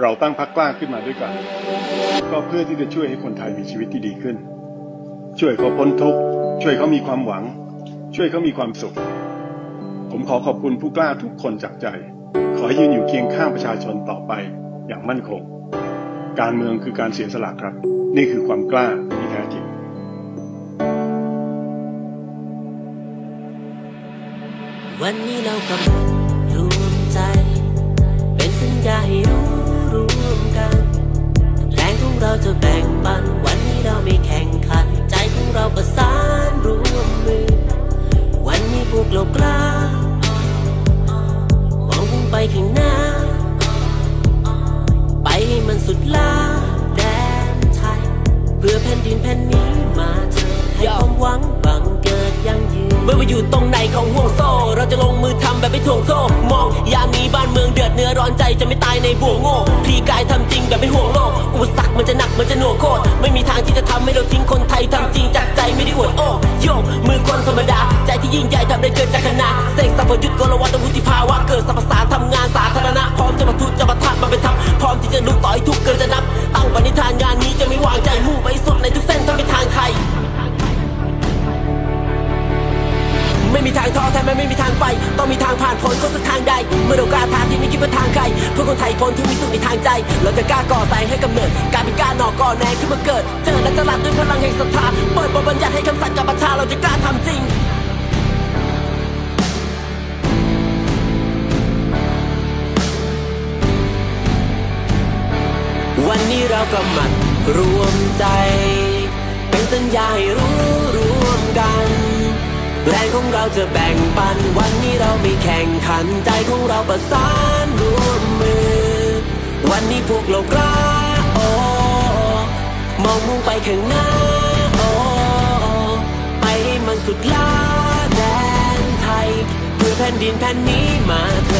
เราตั้งพักกล้าขึ้นมาด้วยกัน ก็เพื่อที่จะช่วยให้คนไทยมีชีวิตที่ดีขึ้น ช่วยเขาพ้นทุกข์ช่วยเขามีความหวัง ช่วยเขามีความสุข ผมขอขอบคุณผู้กล้าทุกคนจากใจ ขอให้ยืนอยู่เคียงข้างประชาชนต่อไปอย่างมั่นคง การเมืองคือการเสียสละครับ นี่คือความกล้าที่แท้จริงวันนี้เรากำลัง องมุ่งไปข้างหน้า ไปให้มันสุดลาแดนไทย เพื่อแผ่นดินแผ่นนี้มาเถิดให้ความหวังบังเกิดยั่งยืนเมื่อมาอยู่ตรงไหนของห่วงโซ่ เราจะลงมือทำแบบไม่ถ่วงโซ่ มองยามนี้บ้านเมืองเดือดเนื้อร้อนใจจะไม่ตายในบ่วงโง่พลีกายทำจริงแบบไม่ห่วงโลก อุปสรรคมันจะหนักมันจะหน่วงโคตรไม่มีทางที่จะทำให้เราทิ้งคนไทยทำจริงจากใจไม่ได้อวดโอ้โยกมือคนธรรมดา ยิ่งใหญ่ทำได้เกินจากคณะเสกสัพพยุทธ์กลวัตวุฒิภาวะเกิดสรรพสารทำงานสาธารณะ พร้อมจะมาทุจะมาทัดมาเป็นทัพพร้อมที่จะลุกต่อยทุกเกินจะนับ ตั้งปณิธานงานนี้จะไม่วางใจมุ่งไปสุดในทุกเส้นทางไปทางไทยไม่มีทางท้อแท้ไม่มีทางไป ต้องมีทางผ่านพ้นก็สักทางใด เมื่อเรากล้าท้าที่ไม่คิดว่าทางใครเพื่อคนไทยพ้นที่มีสุขในทางใจ เราจะกล้าก่อแสงให้กำเนิด การเป็นกล้าหนอกก่อแนงขึ้นมาเกิดเจอและฉลาดด้วยพลังแห่งศรัทธาเปิด วันนี้เรากำมันรวมใจ เป็นสัญญาให้รู้รวมกัน แรงของเราจะแบ่งปัน วันนี้เราไม่แข่งขันใจของเราประสานรวมมือ วันนี้พวกเรากล้าโอ้มองมุ่งไปข้างหน้าโอ้ไปให้มันสุดลาแดนไทย เพื่อแผ่นดินแผ่นนี้มาเถิ